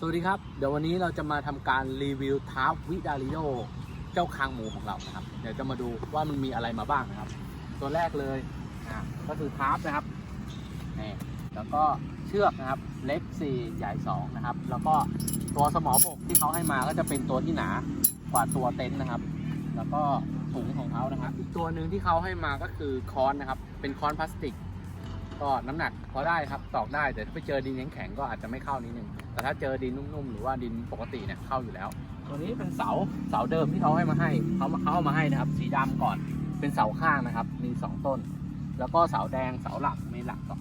สวัสดีครับ เดี๋ยววันนี้เราจะมาทำการรีวิวทาร์ปวิดาริโดเจ้าคางหมูของเรานะครับ เดี๋ยวจะมาดูว่ามันมีอะไรมาบ้างนะครับ ตัวแรกเลยอะก็คือทาร์ปนะครับนี่แล้วก็เชือกนะครับ เล็ก 4 ใหญ่ 2 นะครับ แล้วก็ตัวสมอบกที่เขาให้มาก็จะเป็นตัวที่หนากว่าตัวเต็นท์นะครับ แล้วก็ถุงของเขานะครับ อีกตัวหนึ่งที่เขาให้มาก็คือค้อนนะครับ เป็นค้อนพลาสติก ก็น้ำหนักพอได้ครับตอกได้แต่ถ้าไปเจอดินแข็งๆก็อาจจะไม่เข้านิดนึง แต่ถ้าเจอดินนุ่มๆ หรือว่าดินปกติเนี่ยเข้าอยู่แล้ว ตัวนี้เป็นเสาเสาเดิมที่เขาให้มาให้เขาเขาเอามาให้นะครับ สีดำก่อนเป็นเสาข้างนะครับ มีสองต้น แล้วก็เสาแดงเสาหลักมีหลักสอง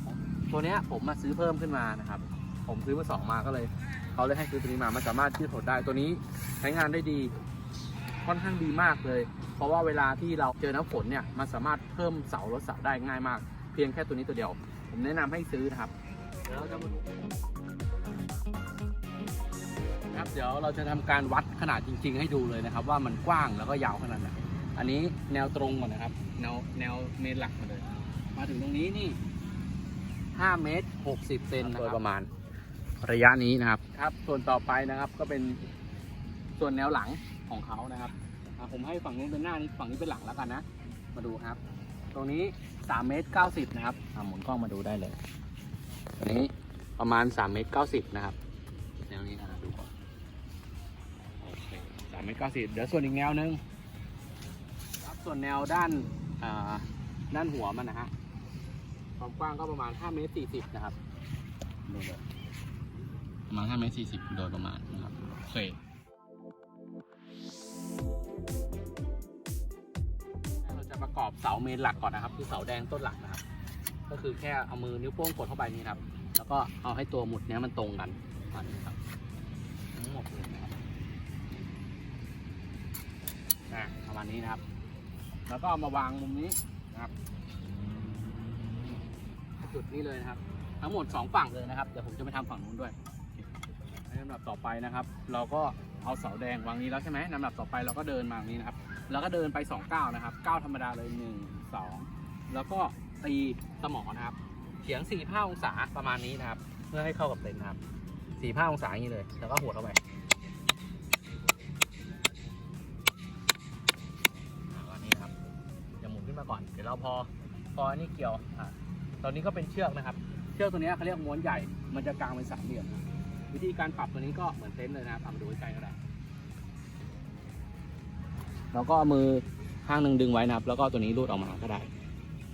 ตัวเนี้ยผมมาซื้อเพิ่มขึ้นมานะครับ ผมซื้อมาสองมาก็เลยเขาเลยให้ซื้อตัวนี้มามันสามารถยืดหดได้ตัวนี้ใช้งานได้ดีค่อนข้างดีมากเลย เพราะว่าเวลาที่เราเจอน้ำฝนเนี่ยมันสามารถเพิ่มเสาลดเสาได้ง่ายมาก เพียงแค่ตัวนี้ตัวเดียว ผมแนะนำให้ซื้อนะครับเดี๋ยวเราจะมาดูนะครับเดี๋ยวเราจะทำการวัดขนาดจริง ๆ ให้ดูเลยนะครับ ว่ามันกว้างแล้วก็ยาวขนาดไหนอันนี้แนวตรงก่อนนะครับ แนวแนวเมนหลักมาเลย มาถึงตรงนี้นี่5เมตร60เซนนะครับโดยประมาณ ระยะนี้นะครับ ครับ ส่วนต่อไปนะครับก็เป็นส่วนแนวหลังของเขานะครับอะผมให้ฝั่งนู้นเป็นหน้านี้ฝั่งนี้เป็นหลังแล้วกันนะ มาดูครับ ตรงนี้ 3เมตร90นะครับอะหมุนกล้องมาดูได้เลยตรงนี้ประมาณ3เมตร90นะครับแนวนี้นะครับดูก่อนโอเค3เมตร90เดี๋ยวส่วนอีกแนวหนึงครับส่วนแนวด้านอ่าด้านหัวมันนะฮะความกว้างก็ประมาณ5เมตร40นะครับดูเลยประมาณ5เมตร40โดยประมาณนะครับโอเค อบเสาเมนหลักก่อนนะครับ คือเสาแดงต้นหลักนะครับ ก็คือแค่เอามือนิ้วโป้งกดเข้าไปนี่ครับ แล้วก็เอาให้ตัวหมุดเนี้ยมันตรงกันประมาณนี้ครับทั้งหมดเลยนะครับอะประมาณนี้นะครับ แล้วก็เอามาวางมุมนี้นะครับ จุดนี้เลยนะครับ ทั้งหมดสองฝั่งเลยนะครับเดี๋ยวผมจะไปทำฝั่งนู้นด้วยในลำดับต่อไปนะครับ เราก็เอาเสาแดงวางนี้แล้วใช่ไหมลำดับต่อไปเราก็เดินมาตรงนี้นะครับ แล้วก็เดินไป2ก้าวนะครับก้าวธรรมดาเลย 1 2 แล้วก็ตีสมอนะครับเฉียง4 5องศาประมาณนี้นะครับ เพื่อให้เข้ากับเต็นท์นะครับ4 5องศาอย่างนี้เลย แล้วก็หัวเข้าไปวันนี้ครับจะหมุนขึ้นมาก่อน เดี๋ยวเราพอพออันนี้เกี่ยวอะตอนนี้ก็เป็นเชือกนะครับ เชือกตัวนี้เขาเรียกม้วนใหญ่ มันจะกางเป็นสามเหลี่ยม วิธีการปรับตัวนี้ก็เหมือนเต็นท์เลยนะครับทำดูใกล้ก็ได้ แล้วก็เอามือข้างหนึ่งดึงไว้นะครับ แล้วก็ตัวนี้รูดออกมาก็ได้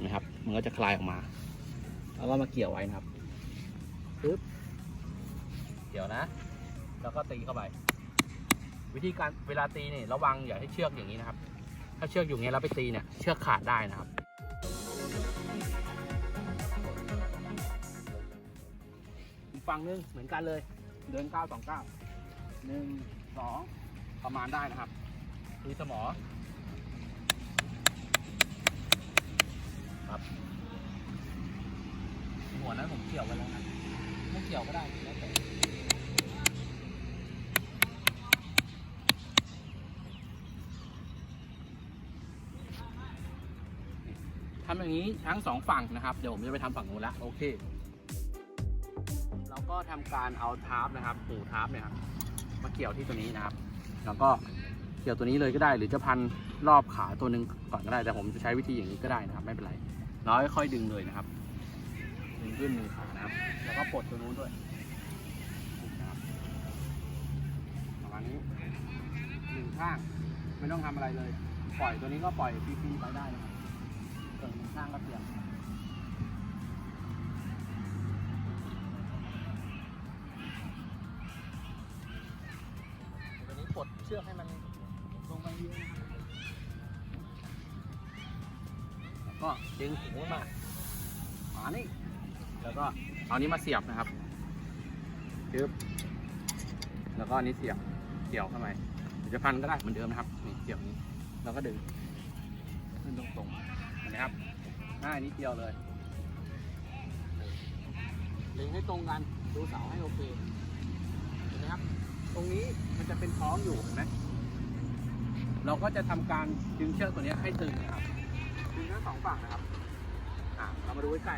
นะครับ มันก็จะคลายออกมา แล้วก็มาเกี่ยวไว้นะครับปึ๊บเกี่ยวนะ แล้วก็ตีเข้าไป วิธีการเวลาตีเนี่ยระวังอย่าให้เชือกอย่างนี้นะครับ ถ้าเชือกอยู่อย่างนี้แล้วไปตีเนี่ยเชือกขาดได้นะครับอีกฝั่งหนึงเหมือนกันเลย เดินเก้าสองเก้าหนึ่งสองประมาณได้นะครับ ดูสมอครับหัวนั้นผมเกี่ยวไว้แล้วนะไม่เกี่ยวก็ได้แล้วแต่ทำอย่างนี้ทั้งสองฝั่งนะครับ เดี๋ยวผมจะไปทำฝั่งนู้นละโอเคเราก็ทำการเอาทาร์ปนะครับหูทาร์ปเนี่ยครับมาเกี่ยวที่ตัวนี้นะครับ แล้วก็ เกี่ยวตัวนี้เลยก็ได้ หรือจะพันรอบขาตัวหนึ่งก่อนก็ได้ แต่ผมจะใช้วิธีอย่างนี้ก็ได้นะครับ ไม่เป็นไรแล้วค่อยๆดึงเลยนะครับ ดึงขึ้นหนึ่งขานะครับ แล้วก็ปลดตัวนู้นด้วยประมาณนี้หนึ่งข้างไม่ต้องทำอะไรเลย ปล่อยตัวนี้ก็ปล่อยฟรีๆไปได้นะครับส่วนหนึ่งข้างก็เปลี่ยนตัวนี้ปลดเชือกให้มัน ก็ดึงหูมาหมานี่แล้วก็เอานี้มาเสียบนะครับจึ๊บแล้วก็อันนี้เสียบเกี่ยวเข้าไปหรือจะพันก็ได้เหมือนเดิมนะครับนี่เกี่ยวนี้แล้วก็ดึงขึ้นตรงๆเห็นไหมครับง่ายนิดเดียวเลยดึงให้ตรงกันดูเสาให้โอเคเห็นไหมครับ ตรงนี้มันจะเป็นท้องอยู่เห็นไหมเราก็จะทำการดึงเชือกตัวนี้ให้ตึงนะครับ มีทั้งสองฝั่งนะครับ อะเรามาดูใกล้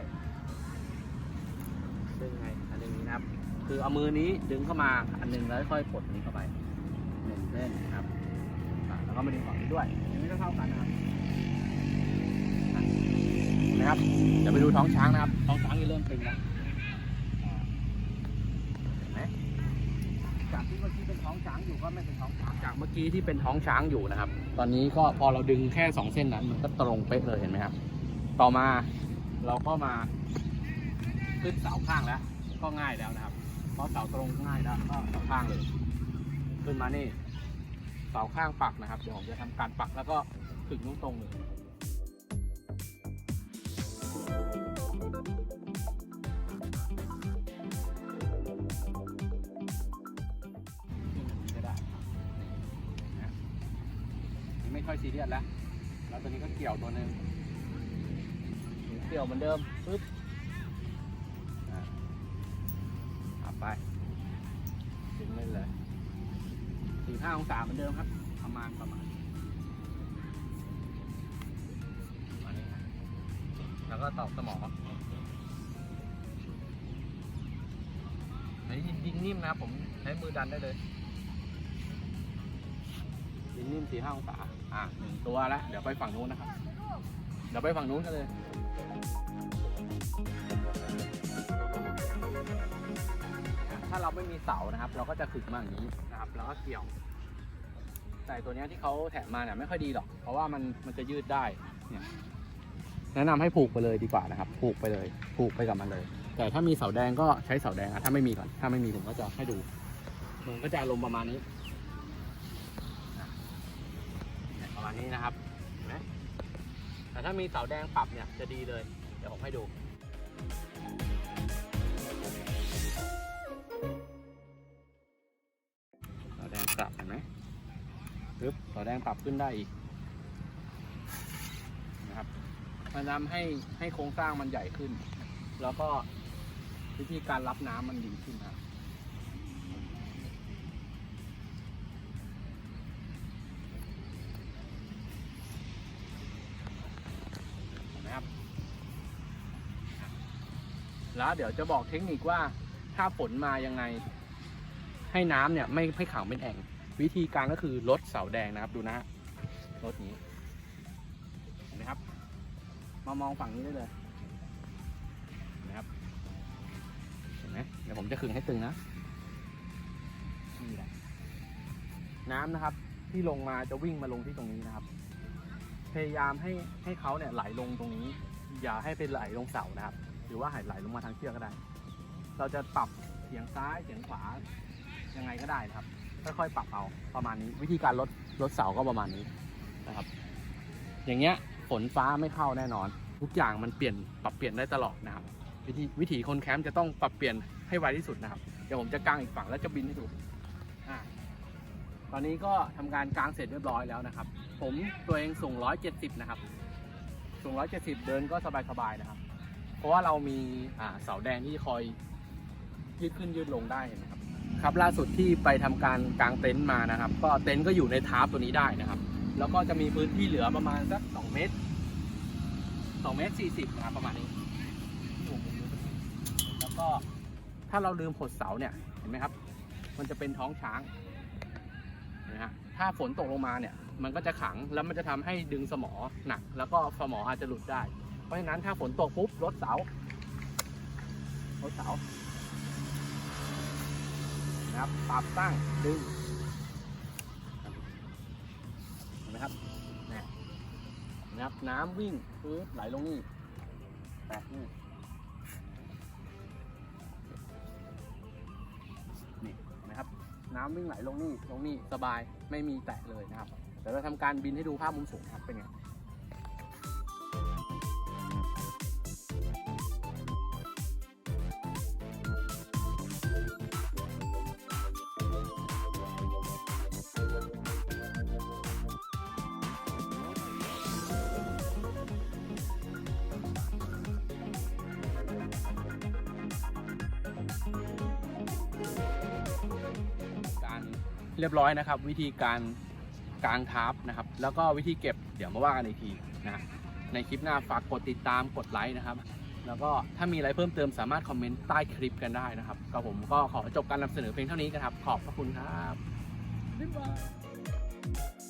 ๆดึงไง อันนึงนี้นะครับ คือเอามือนี้ดึงเข้ามา อันหนึงแล้วค่อยปลดนี้เข้าไปหนึ่งเส้นนะครับอะแล้วก็มาดึงฝั่งนี้ด้วยอันนี้ก็เท่ากันนะครับนะครับ เดี๋ยวไปดูท้องช้างนะครับ ท้องช้างนี่เริ่มตึงแล้วอ่าเห็นไหมจาก ที่เมื่อกี้เป็นท้องช้างอยู่ก็ไม่เป็นท้องช้างจากเมื่อกี้ที่เป็นท้องช้างอยู่นะครับ ตอนนี้ก็พอเราดึงแค่สองเส้นนั้นมันก็ตรงเป๊ะเลยเห็นไหมครับ ต่อมาเราก็มาขึ้นเสาข้างแล้ว ก็ง่ายแล้วนะครับ เพราะเสาตรงง่ายแล้วก็เสาข้างเลย ขึ้นมานี่เสาข้างปักนะครับเดี๋ยวผมจะทำการปักแล้วก็ถึงนุ่งตรงเลย อยซีเรียสแล้ว แล้วตัวนี้ก็เกี่ยวตัวหนึ่งเกี่ยวเหมือนเดิมปึ๊บอะเอาไปดึงเล่นเลยสี่ห้าองศาเหมือนเดิมครับ ประมาณประมาณประมาณนี้ครับแล้วก็ตอกสมออันนี้ยิงนิ่มนะครับผมใช้มือดันได้เลย ยิงนิ่มสี่ห้าองศาอะหนึ่งตัวแล้วเดี๋ยวไปฝั่งนู้นนะครับ เดี๋ยวไปฝั่งนู้นกันเลยถ้าเราไม่มีเสานะครับ เราก็จะขึงมาอย่างนี้นะครับ แล้วก็เกี่ยว แต่ตัวเนี้ยที่เขาแถมมาเนี่ยไม่ค่อยดีหรอก เพราะว่ามันมันจะยืดได้เนี่ยแนะนำให้ผูกไปเลยดีกว่านะครับ ผูกไปเลย ผูกไปกับมันเลย แต่ถ้ามีเสาแดงก็ใช้เสาแดงอะถ้าไม่มีก่อน ถ้าไม่มีผมก็จะให้ดูมันก็จะอารมประมาณนี้อะเนี่ยประมา ณนี้นะครับเห็นไหมแต่ถ้ามีเสาแดงปรับเนี่ยจะดีเลย เดี๋ยวผมให้ดูเสาแดงปรับเห็นไหมปึ๊บเสาแดงปรับขึ้นได้อีกนะครับ มันทำให้ให้โครงสร้างมันใหญ่ขึ้น แล้วก็วิธีการรับน้ำมันดีขึ้นครับ แล้วเดี๋ยวจะบอกเทคนิคว่าถ้าฝนมายังไง ให้น้ำเนี่ยไม่ให้ขังเป็นแอ่ง วิธีการก็คือลดเสาแดงนะครับดูนะฮะลดนี้เห็นไหมครับ มามองฝั่งนี้ได้เลยนไหมครับเห็นไหมเดี๋ยวผมจะขึงให้ตึงนะนี่แหละน้ำนะครับ ที่ลงมาจะวิ่งมาลงที่ตรงนี้นะครับ พยายามให้ให้เขาเนี่ยไหลลงตรงนี้ อย่าให้เป็นไหลลงเสานะครับ รือว่าไหลลงมาทางเชือกก็ได้ เราจะปรับเสียงซ้ายเสียงขวายังไงก็ได้นะครับ ค่อยๆปรับเอาประมาณนี้ วิธีการลดลดเสาก็ประมาณนี้นะครับ อย่างเงี้ยฝนฟ้าไม่เข้าแน่นอน ทุกอย่างมันเปลี่ยนปรับเปลี่ยนได้ตลอดนะครับ วิธีวิถีคนแคมป์จะต้องปรับเปลี่ยนให้ไวที่สุดนะครับเดี๋ยวผมจะกางอีกฝั่งแล้วจะบินให้ดูอ่าตอนนี้ก็ทำการกางเสร็จเรียบร้อยแล้วนะครับ ผมตัวเองสูง170 นะครับสูง170 เดินก็สบายๆนะครับ ราะว่าเรามีอ่าเสาแดงที่คอยยืดขึ้นยืดลงได้เห็นไหมครับครับล่าสุดที่ไปทำการกางเต็นท์มานะครับ ก็เต็นท์ก็อยู่ในทาร์ปตัวนี้ได้นะครับ แล้วก็จะมีพื้นที่เหลือประมาณสักสองเมตรสองเมตรสี่สิบนะครับประมาณนี้แล้วก็ถ้าเราลืมหดเสาเนี่ยเห็นไหมครับ มันจะเป็นท้องช้างนะฮะถ้าฝนตกลงมาเนี่ย มันก็จะขังแล้วมันจะทำให้ดึงสมอหนัก แล้วก็สมออาจจะหลุดได้ เพราะฉะนั้นถ้าฝนตกปุ๊บลดเสาลดเสานะครับปรับตั้งดึงเห็นไหมครับเนี่ยนะครับน้ำวิ่งพื้นไหลลงนี่แตะนี่นี่นะครับ น้ำวิ่งไหลลงนี่ลงนี่สบายไม่มีแตะเลยนะครับเดี๋ยวเราทำการบินให้ดูภาพมุมสูงครับเป็นไง รียบร้อยนะครับ วิธีการกางทับนะครับ แล้วก็วิธีเก็บเดี๋ยวมาว่ากันอีกทีนะในคลิปหน้าฝากกดติดตามกดไลค์นะครับ แล้วก็ถ้ามีอะไรเพิ่มเติมสามารถคอมเมนต์ใต้คลิปกันได้นะครับก็ผมก็ขอจบการนำเสนอเพียงเท่านี้กันครับ ขอบพระคุณครับบ๊ายบาย